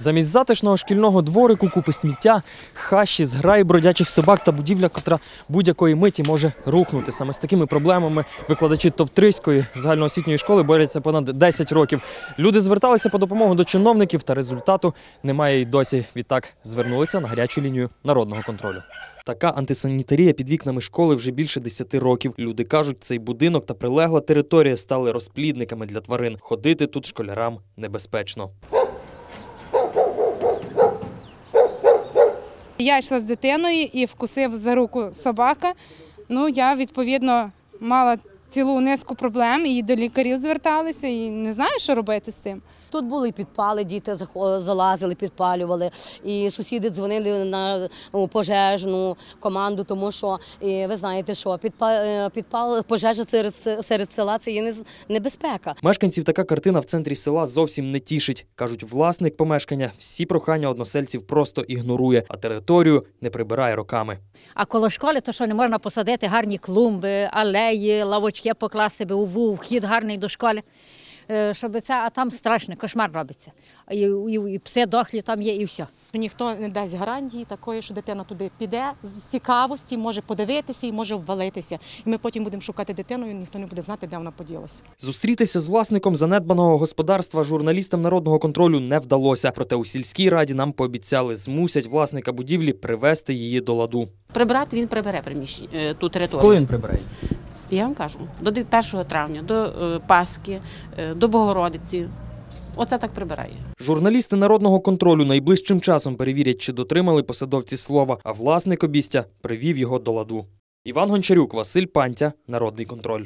Замість затишного шкільного дворику купи сміття, хащі, зграї бродячих собак та будівля, котра будь-якої миті може рухнути. Саме з такими проблемами викладачі Товтриської загальноосвітньої школи борються понад 10 років. Люди зверталися по допомогу до чиновників, та результату немає й досі. Відтак звернулися на гарячу лінію народного контролю. Така антисанітарія під вікнами школи вже більше 10 років. Люди кажуть, цей будинок та прилегла територія стали розплідниками для тварин. Ходити тут школярам небезпечно. Я йшла з дитиною і вкусив за руку собака. Ну, я відповідно мала цілу низку проблем і до лікарів зверталися, і не знаю, що робити з цим. Тут були і підпали, діти залазили, підпалювали. І сусіди дзвонили на ну, пожежну команду, тому що і ви знаєте, що підпал, е, підпал пожежа серед, серед села це є небезпека. Мешканців така картина в центрі села зовсім не тішить. кажуть, власник помешкання всі прохання односельців просто ігнорує, а територію не прибирає роками. А коло школи, то що не можна посадити гарні клумби, алеї, лавочки покласти, би був вхід гарний до школи. Е, Щоб це, а там страшно, кошмар робиться. І, і, і пси дохлі там є, і все. Ніхто не дасть гарантії такої, що дитина туди піде з цікавості, може подивитися і може обвалитися. І ми потім будемо шукати дитину, і ніхто не буде знати, де вона поділася. Зустрітися з власником занедбаного господарства журналістам народного контролю не вдалося. Проте у сільській раді нам пообіцяли змусять власника будівлі привести її до ладу. Прибирати він прибере приміщення е, ту територію. він прибере? Я вам кажу, до 1 травня, до е, Пасхи, е, до Богородиці. Оце так прибирає. Журналісти народного контролю найближчим часом перевірять, чи дотримали посадовці слова, а власник обістя привів його до ладу. Іван Гончарюк, Василь Пантя, Народний контроль.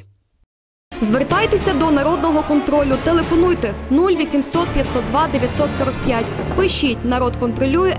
Звертайтеся до народного контролю. Телефонуйте 0800 502 945. Пишіть народ контролює.